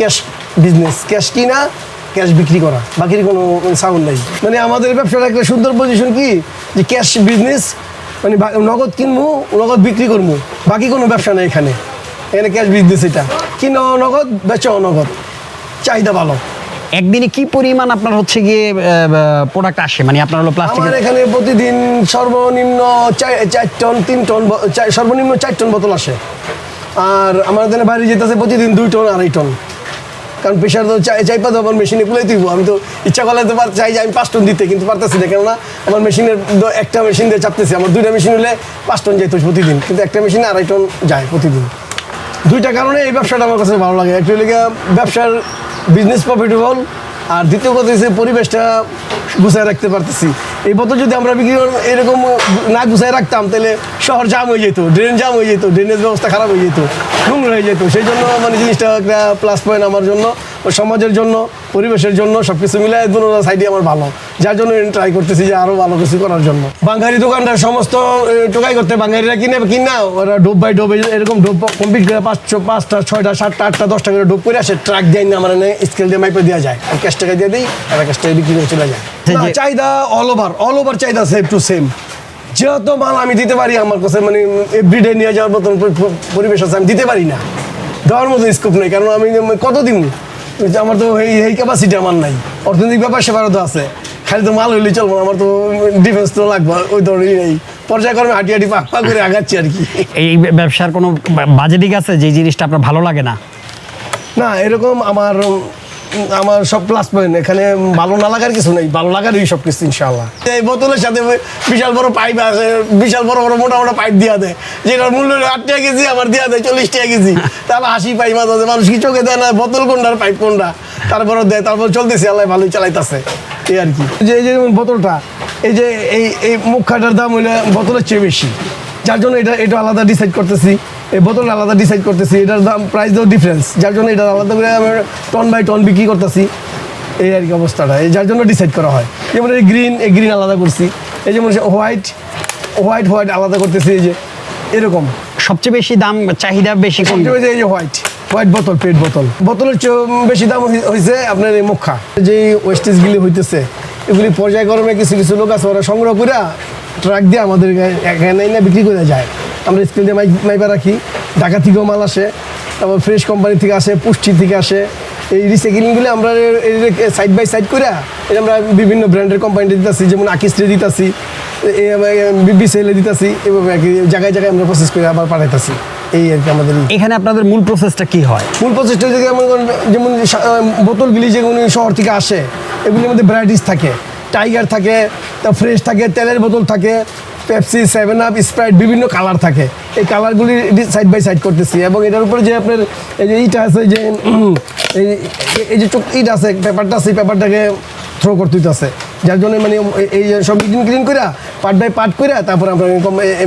Cash business cash কিনা cash বিক্রি করা বাকির কোনো সাউন্ড নাই। মানে আমাদের ব্যবসার একটা সুন্দর পজিশন কি? যে ক্যাশ বিজনেস মানে নগদ কিনবো নগদ বিক্রি করব বাকি কোনো ব্যবসা নেই এখানে। এখানে ক্যাশ বিজনেস এটা। কিনো নগদ বেচো নগদ। চাহিদা ভালো। একদিনে কি পরিমাণ আপনার হচ্ছে গিয়ে প্রোডাক্ট আসে? মানে আপনার হলো প্লাস্টিক আমার এখানে প্রতিদিন সর্বনিম্ন চার টন তিন টন সর্বনিম্ন চার টন বোতল আসে। আর আমার এখানে বাইরে যেতেছে প্রতিদিন দুই টন আড়াই টন। কারণ প্রেশার তো চাই চাইপা তো আমার মেশিনে পুলাই দিব। আমি তো ইচ্ছা করলে তো চাই যে আমি পাঁচ টন দিতে, কিন্তু পারতেছি না। কেননা আমার মেশিনের একটা মেশিন দিয়ে চাপতেছি। আমার দুইটা মেশিন হলে পাঁচ টন যাইতো প্রতিদিন। কিন্তু একটা মেশিনে আড়াই টন যায় প্রতিদিন। দুইটা কারণে এই ব্যবসাটা আমার কাছে ভালো লাগে। অ্যাকচুয়ালি ব্যবসার বিজনেস প্রফিটেবল আর দ্বিতীয় কথা হচ্ছে পরিবেশটা গুছায় রাখতে পারতেছি। এই বোতল যদি আমরা বিক্রি কর- এরকম না গুছায় রাখতাম, তাহলে শহর জাম হয়ে যেত ড্রেন জাম হয়ে যেত ড্রেনেজ ব্যবস্থা খারাপ হয়ে যেত নোংরা হয়ে যেত। সেই জন্য মানে জিনিসটা একটা প্লাস পয়েন্ট আমার জন্য ও সমাজের জন্য পরিবেশের জন্য সব কিছু মিলে দুটো সাইডে আমার ভালো। যার জন্য ট্রাই করতেছি যে আরও ভালো কিছু করার জন্য। বাঙালি দোকানটা সমস্ত টোকাই করতে বাঙালিরা কিনে কিনা ওরা ডোব বাই ডোব এরকম ডোব কমপ্লিট করে পাঁচশো পাঁচটা ছয়টা সাতটা আটটা দশটা করে ডোব করে আসে ট্রাক দেয় না আমার স্কেল দিয়ে মাইপে দেওয়া যায়। আর ক্যাশ টাকা দিয়ে দিই আর ক্যাশ টাকা বিক্রি করে চলে যায়। চাহিদা অল ওভার অল ওভার চাহিদা সেম টু সেম যত মাল আমি দিতে পারি আমার কাছে মানে এভরিডে নিয়ে যাওয়ার মতন পরি- পরি- পরিবেশ আছে আমি দিতে পারি না। দেওয়ার মতো স্কোপ নেই কারণ আমি কত দিন আমার তো এই এই ক্যাপাসিটি আমার নাই। অর্থনৈতিক ব্যাপার সেবারও তো আছে। খালি তো মাল হইলে চলবো আমার তো ডিফেন্স তো লাগবে ওই ধরনের নেই। পর্যায়ক্রমে হাঁটি হাঁটি পাক পাক করে আগাচ্ছি আর কি। এই ব্যবসার কোনো বাজেটিক আছে যে জিনিসটা আপনার ভালো লাগে না? না এরকম আমার আমার সব প্লাস পয়েন্ট এখানে ভালো না লাগার কিছু নেই, ভালো লাগারই সব কিছু ইনশাল্লাহ এই বোতলের সাথে বিশাল বড় পাইপ আছে, বিশাল বড় বড় মোটা মোটা পাইপ দিয়া দেয়, যেটার মূল্য আট টাকা কেজি আমার দিয়া দেয় চল্লিশ টাকা কেজি। তাহলে হাসি পাই মাঝে মাঝে মানুষ কি চোখে দেয় না, বোতল কোনটা পাইপ কোনটা? তারপরে দেয়, তারপর চলতেছে, আল্লাহ ভালোই চালাইতেছে। এই আর কি। যে, এই যে বোতলটা, এই যে এই এই মুখ খাটার দাম হইলে বোতলের চেয়ে বেশি। যার জন্য এটা এটা আলাদা ডিসাইড করতেছি। এই বোতল আলাদা ডিসাইড করতেছি এটার দাম প্রাইস দাও ডিফারেন্স যার জন্য এটা আলাদা করে আমরা টন বাই টন বিক্রি করতেছি। এই আর কি অবস্থাটা এই যার জন্য ডিসাইড করা হয়। যেমন এই গ্রিন এই গ্রিন আলাদা করছি। এই যেমন হোয়াইট হোয়াইট হোয়াইট আলাদা করতেছি এই যে এরকম। সবচেয়ে বেশি দাম চাহিদা বেশি সবচেয়ে বেশি এই যে হোয়াইট হোয়াইট বোতল পেট বোতল। বোতলের বেশি দাম হইছে আপনার এই মুখা। যে ওয়েস্টেজগুলি হইতেছে এগুলি পর্যায়ক্রমে কিছু কিছু লোক আছে ওরা সংগ্রহ করে ট্রাক দিয়ে আমাদের এখানে- এখানে বিক্রি করে যায়। আমরা স্কেল দিয়ে মাইপা রাখি। ঢাকা থেকেও মাল আসে। তারপর ফ্রেশ কোম্পানি থেকে আসে পুষ্টি থেকে আসে। এই রিসাইকেলিংগুলো আমরা সাইড বাই সাইড করে এটা আমরা বিভিন্ন ব্র্যান্ডের কোম্পানিতে দিতেছি যেমন আকিস্টে দিতেছি বিবি সেলে দিতেছি এভাবে আর কি জায়গায় জায়গায় আমরা প্রসেস করে আবার পাঠাইতেছি। এই আর কি আমাদের এখানে আপনাদের মূল প্রসেসটা কি হয়? মূল প্রসেসটা যদি যেমন যেমন বোতলগুলি যেগুলো শহর থেকে আসে এগুলির মধ্যে ভ্যারাইটিস থাকে। টাইগার থাকে তা ফ্রেশ থাকে তেলের বোতল থাকে পেপসি সেভেন আপ স্প্রাইট বিভিন্ন কালার থাকে। এই কালারগুলি সাইড বাই সাইড করতেছি এবং এটার উপরে যে আপনার এই যে ইটা আছে যে এই এই যে ইট আছে পেপারটা আছে পেপারটাকে থ্রো করতে হইতেছে। যার জন্য মানে এই- সব ক্লিন ক্লিন করে পার্ট বাই পার্ট করে তারপর আমরা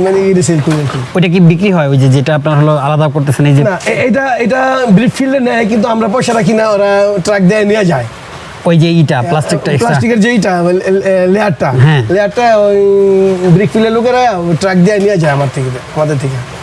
মানে রিসেল করি কি। ওইটা কি বিক্রি হয়? ওই যে যেটা আপনার হলো আলাদা করতেছেন এই যে না এটা এটা ব্রিফ ফিল্ডে নেয় কিন্তু আমরা পয়সা রাখি না ওরা ট্রাক দিয়ে নিয়ে যায়। ওই যে ইটা প্লাস্টিকটা প্লাস্টিকের প্লাস্টিকের যেইটা লেয়ারটা। হ্যাঁ। লেয়ারটা ওই ব্রিক ফিলের লোকেরা ট্রাক দিয়ে নিয়ে যায় আমার থেকে আমাদের থেকে।